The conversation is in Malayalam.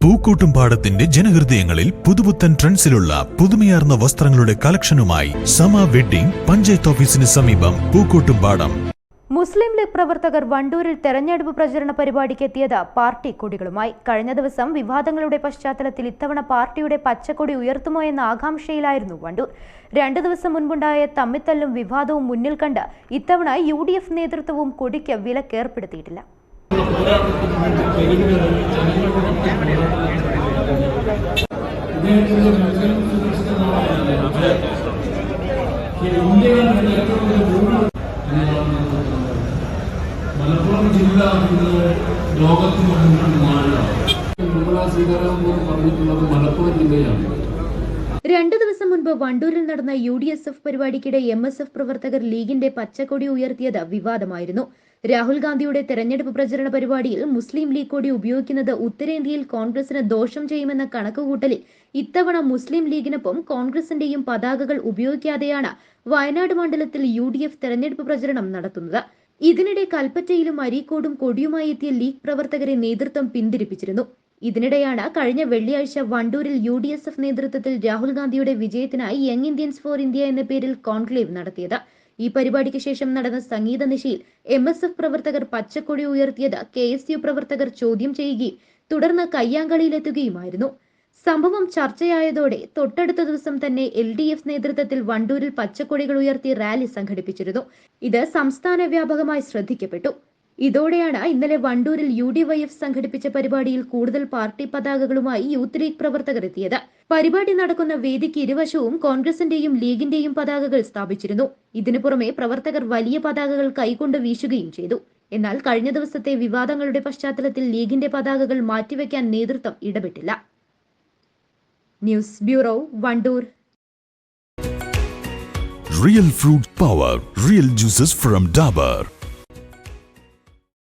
പൂക്കോട്ടുംപാടത്തിന്റെ ജനഹൃദയങ്ങളിൽ പുതുപുത്തൻ ട്രെൻഡ്സിലുള്ള പുതുമയാർന്ന വസ്ത്രങ്ങളുടെ കളക്ഷനുമായി സമ വെഡ്ഡിംഗ് പഞ്ചായത്ത് ഓഫീസിന് സമീപം പൂക്കൂട്ടും പാടം. മുസ്ലിം ലീഗ് പ്രവർത്തകർ വണ്ടൂരിൽ തെരഞ്ഞെടുപ്പ് പ്രചരണ പരിപാടിക്ക് എത്തിയത് പാർട്ടി കൊടികളുമായി. കഴിഞ്ഞ ദിവസം വിവാദങ്ങളുടെ പശ്ചാത്തലത്തിൽ ഇത്തവണ പാർട്ടിയുടെ പച്ചക്കൊടി ഉയർത്തുമോ എന്ന ആകാംക്ഷയിലായിരുന്നു വണ്ടൂർ. രണ്ടു ദിവസം മുൻപുണ്ടായ തമ്മിത്തല്ലും വിവാദവും മുന്നിൽ കണ്ട് ഇത്തവണ യു നേതൃത്വവും കൊടിക്ക് വിലക്കേർപ്പെടുത്തിയിട്ടില്ല മലപ്പുറം ജില്ല ഇന്ന് ലോകത്തിന് മുന്നിൽ മാറുകയാണ് നിർമ്മലാ സീതാരാമൻ പറഞ്ഞിട്ടുള്ളത് മലപ്പുറം ജില്ലയാണ്. രണ്ടു ദിവസം മുൻപ് വണ്ടൂരിൽ നടന്ന യു ഡി എസ് എഫ് പരിപാടിക്കിടെ എം എസ് എഫ് പ്രവർത്തകർ ലീഗിന്റെ പച്ചക്കൊടി ഉയർത്തിയത് വിവാദമായിരുന്നു. രാഹുൽ ഗാന്ധിയുടെ തെരഞ്ഞെടുപ്പ് പ്രചരണ പരിപാടിയിൽ മുസ്ലിം ലീഗ് കൊടി ഉപയോഗിക്കുന്നത് ഉത്തരേന്ത്യയിൽ കോൺഗ്രസിന് ദോഷം ചെയ്യുമെന്ന കണക്കുകൂട്ടലിൽ ഇത്തവണ മുസ്ലിം ലീഗിനൊപ്പം കോൺഗ്രസിന്റെയും പതാകകൾ ഉപയോഗിക്കാതെയാണ് വയനാട് മണ്ഡലത്തിൽ യു ഡി എഫ് തെരഞ്ഞെടുപ്പ് പ്രചരണം നടത്തുന്നത്. ഇതിനിടെ കൽപ്പറ്റയിലും അരീക്കോടും കൊടിയുമായി എത്തിയ ലീഗ് പ്രവർത്തകരെ നേതൃത്വം പിന്തിരിപ്പിച്ചിരുന്നു. ഇതിനിടെയാണ് കഴിഞ്ഞ വെള്ളിയാഴ്ച വണ്ടൂരിൽ യു ഡി എസ് എഫ് നേതൃത്വത്തിൽ രാഹുൽ ഗാന്ധിയുടെ വിജയത്തിനായി യങ് ഇന്ത്യൻസ് ഫോർ ഇന്ത്യ എന്ന പേരിൽ കോൺക്ലേവ് നടത്തിയത്. ഈ പരിപാടിക്ക് ശേഷം നടന്ന സംഗീത നിശയിൽ എം എസ് എഫ് പ്രവർത്തകർ പച്ചക്കൊടി ഉയർത്തിയത് കെ എസ് യു പ്രവർത്തകർ ചോദ്യം ചെയ്യുകയും തുടർന്ന് കയ്യാങ്കളിയിലെത്തുകയുമായിരുന്നു. സംഭവം ചർച്ചയായതോടെ തൊട്ടടുത്ത ദിവസം തന്നെ എൽ ഡി എഫ് നേതൃത്വത്തിൽ വണ്ടൂരിൽ പച്ചക്കൊടികൾ ഉയർത്തി റാലി സംഘടിപ്പിച്ചിരുന്നു. ഇത് സംസ്ഥാന വ്യാപകമായി ശ്രദ്ധിക്കപ്പെട്ടു. ഇതോടെയാണ് ഇന്നലെ വണ്ടൂരിൽ യു ഡി വൈ എഫ് സംഘടിപ്പിച്ച പരിപാടിയിൽ കൂടുതൽ പാർട്ടി പതാകകളുമായി യൂത്ത് ലീഗ് പ്രവർത്തകർ എത്തിയത്. പരിപാടി നടക്കുന്ന വേദിക്ക് ഇരുവശവും കോൺഗ്രസിന്റെയും ലീഗിന്റെയും പതാകകൾ സ്ഥാപിച്ചിരുന്നു. ഇതിനു പുറമെ പ്രവർത്തകർ വലിയ പതാകകൾ കൈകൊണ്ട് വീശുകയും ചെയ്തു. എന്നാൽ കഴിഞ്ഞ ദിവസത്തെ വിവാദങ്ങളുടെ പശ്ചാത്തലത്തിൽ ലീഗിന്റെ പതാകകൾ മാറ്റിവെക്കാൻ നേതൃത്വം ഇടപെട്ടില്ല. News bureau Wandoor. Real fruit power real juices from Dabur